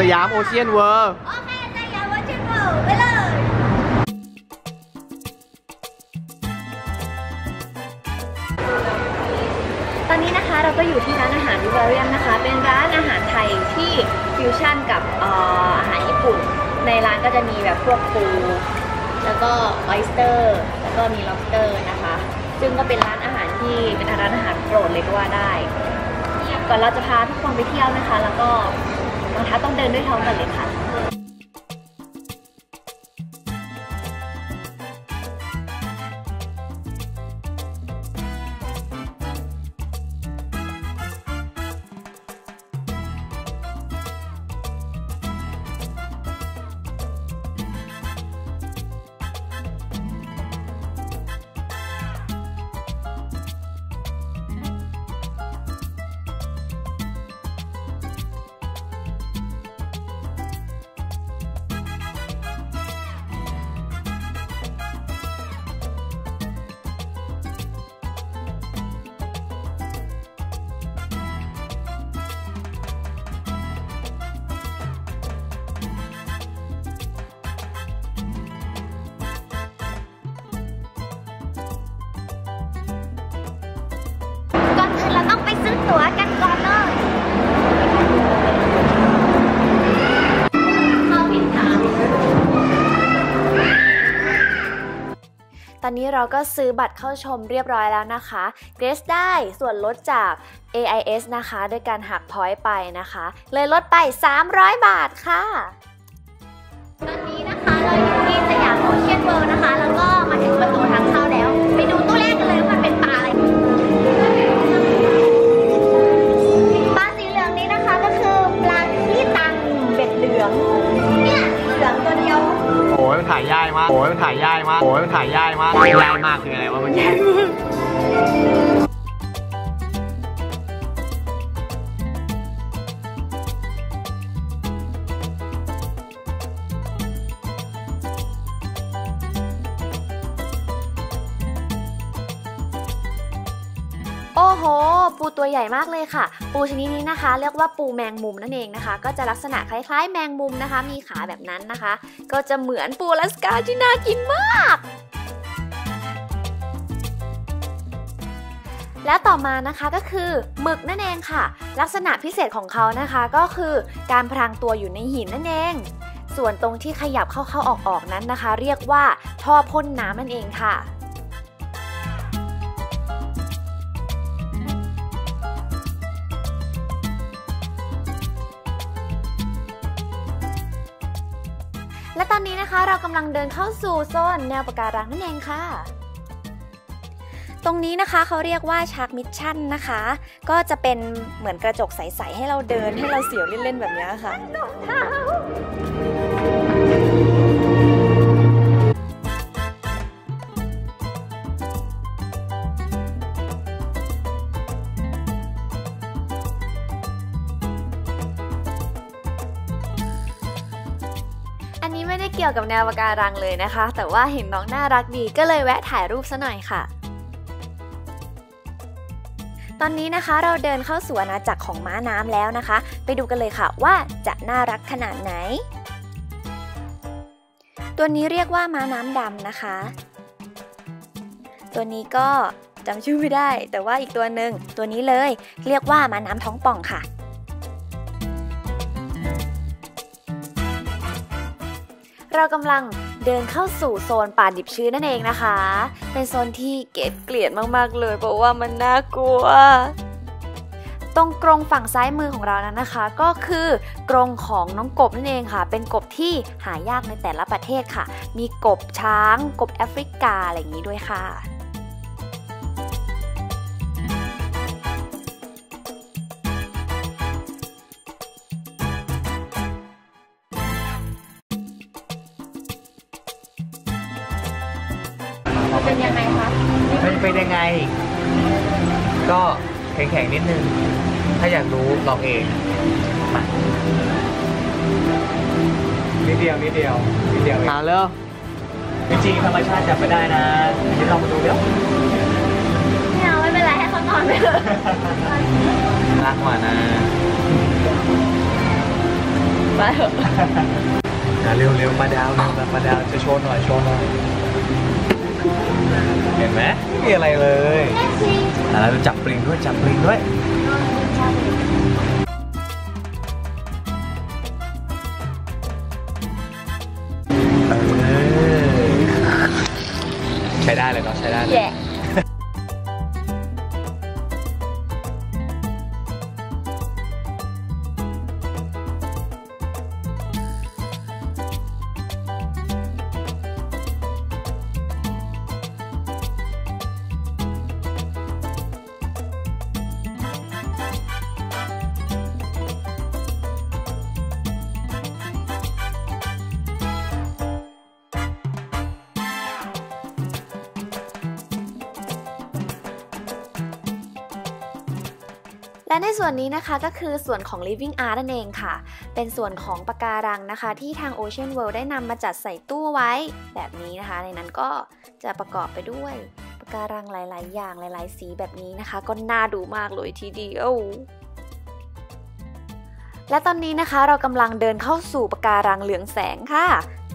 สยามโอเชียนเวิร์โอเคจะอย่าว่าชื่อเราไปเลยตอนนี้นะคะเราก็อยู่ที่ร้านอาหารวิเวเรียมนะคะ เป็นร้านอาหารไทยที่ฟิวชั่นกับเอ่ออาหารญี่ปุ่น ในร้านก็จะมีแบบพวกปูแล้วก็ออยสเตอร์แล้วก็มี lobster นะคะ ซึ่งก็เป็นร้านอาหารที่เป็นร้านอาหารโปรดเลยก็ว่าได้ ก่อนเราจะพาทุกคนไปเที่ยวนะคะ แล้วก็ รองเท้าต้องเดินด้วยท้องกันเลยค่ะ ต้องไปซื้อตั๋วกันก่อนเลยเข้าผิดทางตอนนี้เราก็ซื้อบัตรเข้าชมเรียบร้อยแล้วนะคะ เกรซได้ส่วนลดจาก AIS นะคะ ด้วยการหักพอยต์ไปนะคะ เลยลดไป 300 บาทค่ะ ตอนนี้นะคะเรา มากโอ้ยมันถ่ายยากมากยากมากคืออะไรวะมันยาก โห ปูตัวใหญ่มากเลยค่ะ ปูชนิดนี้นะคะ เรียกว่าปูแมงมุมนั่นเองนะคะ ก็จะลักษณะคล้ายๆ แมงมุมนะคะ มีขาแบบนั้นนะคะ ก็จะเหมือนปูลาสกาที่น่ากินมากแล้วต่อมานะคะก็คือหมึกนั่นเองค่ะ ลักษณะพิเศษของเขานะคะก็คือการพรางตัวอยู่ในหินนั่นเอง ส่วนตรงที่ขยับเข้าๆออกๆนั้นนะคะ เรียกว่าท่อพ่นน้ำนั่นเองค่ะ และตอนนี้นะคะเรากำลังเดินเข้าสู่โซนแนวปะการังนั่นเองค่ะตรงนี้นะคะเขาเรียกว่าชาร์กมิชชั่นนะคะ ก็จะเป็นเหมือนกระจกใส ๆ ให้เราเดินให้เราเสียวเล่น ๆ แบบนี้ค่ะ ไม่ได้เกี่ยวกับแนวปะการังเลยนะคะ แต่ว่าเห็นน้องน่ารักดีก็เลยแวะถ่ายรูปซะหน่อยค่ะ ตอนนี้นะคะเราเดินเข้าสู่อาณาจักรของม้าน้ำแล้วนะคะ ไปดูกันเลยค่ะว่าจะน่ารักขนาดไหน ตัวนี้เรียกว่าม้าน้ำดำนะคะ ตัวนี้ก็จำชื่อไม่ได้ แต่ว่าอีกตัวหนึ่งตัวนี้เลย เรียกว่าม้าน้ำท้องป่องค่ะ เรากำลังเดินเข้าสู่โซนป่าดิบชื้นนั่นเองนะคะ เป็นโซนที่เกดเกลียดมากๆเลย เพราะว่ามันน่ากลัว ตรงกรงฝั่งซ้ายมือของเรานั้นนะคะ ก็คือกรงของน้องกบนั่นเองค่ะ เป็นกบที่หายากในแต่ละประเทศค่ะ มีกบช้าง กบแอฟริกาอะไรอย่างนี้ด้วยค่ะ งไงคะมันเป็นยังไง ก็แข็งๆนิดนึง ถ้าอยากรู้ลองเองมานิดเดียวนิดเดียวนิดเดียวเองหาเร็วจริงๆธรรมชาติจับไม่ได้นะเดี๋ยวลองมาดูเดี๋ยวไม่เอาไม่เป็นไรให้เขานอนไปเลยรักกว่านะตมาเถอะ อะเร็วเร็วมาดาวเร็วมามาดาวจะโชว์หน่อยโชว์หน่อย เห็นไหมไม่มีอะไรเลยอะแล้วจับปลิงด้วยจับปลิงด้วยเออใช้ได้เลยเนาะใช้ได้เลย และในส่วนนี้นะคะก็คือส่วนของ Living Art นั่นเองค่ะ เป็นส่วนของปะการังนะคะ ที่ทาง Ocean World ได้นำมาจัดใส่ตู้ไว้แบบนี้นะคะ ในนั้นก็จะประกอบไปด้วยปะการังหลาย ๆ อย่างหลาย ๆ สีแบบนี้นะคะ ก็น่าดูมากเลยทีเดียวและตอนนี้นะคะเรากำลังเดินเข้าสู่ปะการังเหลืองแสงค่ะ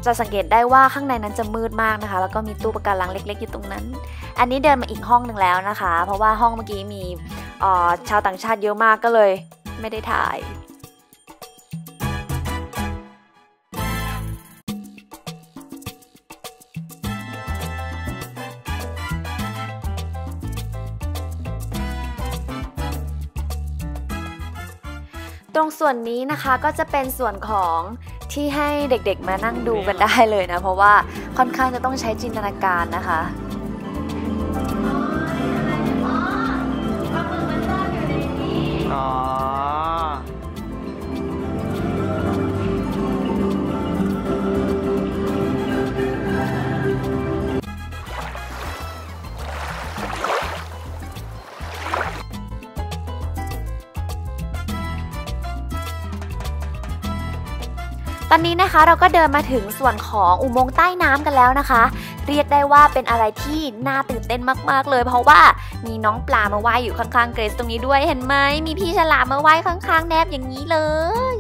จะสังเกตได้ว่าข้างในนั้นจะมืดมากนะคะ แล้วก็มีตู้ปะการังเล็ก ๆ อยู่ตรงนั้น อันนี้เดินมาอีกห้องหนึ่งแล้วนะคะ เพราะว่าห้องเมื่อกี้มีชาวต่างชาติเยอะมากก็เลย ไม่ได้ถ่ายตรงส่วนนี้นะคะก็จะเป็นส่วนของ ที่ให้เด็กๆมานั่งดูกันได้เลยนะ เพราะว่าค่อนข้างจะต้องใช้จินตนาการนะคะ ตอนนี้นะคะเราก็เดินมาถึงส่วนของอุโมงค์ใต้น้ำกันแล้วนะคะ เรียกได้ว่าเป็นอะไรที่น่าตื่นเต้นมากๆเลย เพราะว่ามีน้องปลามาว่ายอยู่ข้างๆเกรซตรงนี้ด้วยเห็นไหมมีพี่ฉลามมาว่ายข้างๆ แนบอย่างนี้เลย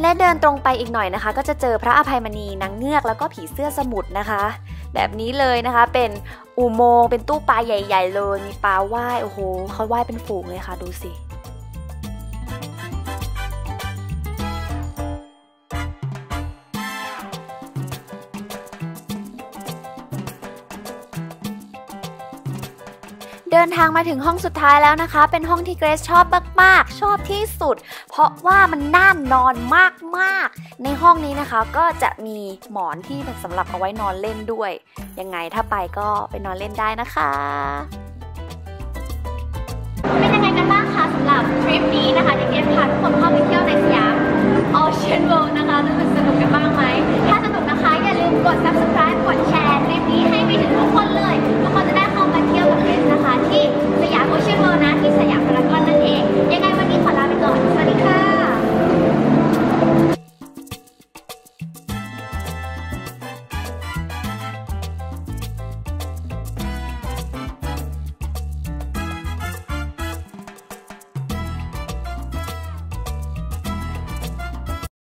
และเดินตรงไปอีกหน่อยนะคะ ก็จะเจอพระอภัยมณีนางเงือกแล้วก็ผีเสื้อสมุทรนะคะ แบบนี้เลยนะคะเป็นอุโมงค์เป็นตู้ปลาใหญ่ ๆ เลยมีปลาว่ายโอ้โหเขาว่ายเป็นฝูงเลยค่ะดูสิ เดินทางมาถึงห้องสุดท้ายแล้วนะคะ เป็นห้องที่เกรซชอบมากๆ ชอบที่สุด เพราะว่ามันน่านนอนมากๆ ในห้องนี้นะคะก็จะมีหมอนที่สำหรับเอาไว้นอนเล่นด้วย ยังไงถ้าไปก็ไปนอนเล่นได้นะคะ เป็นยังไงกันบ้างคะสำหรับทริปนี้นะคะที่เกรซพาทุกคนเข้าไปเที่ยวในสยาม Ocean World นะคะ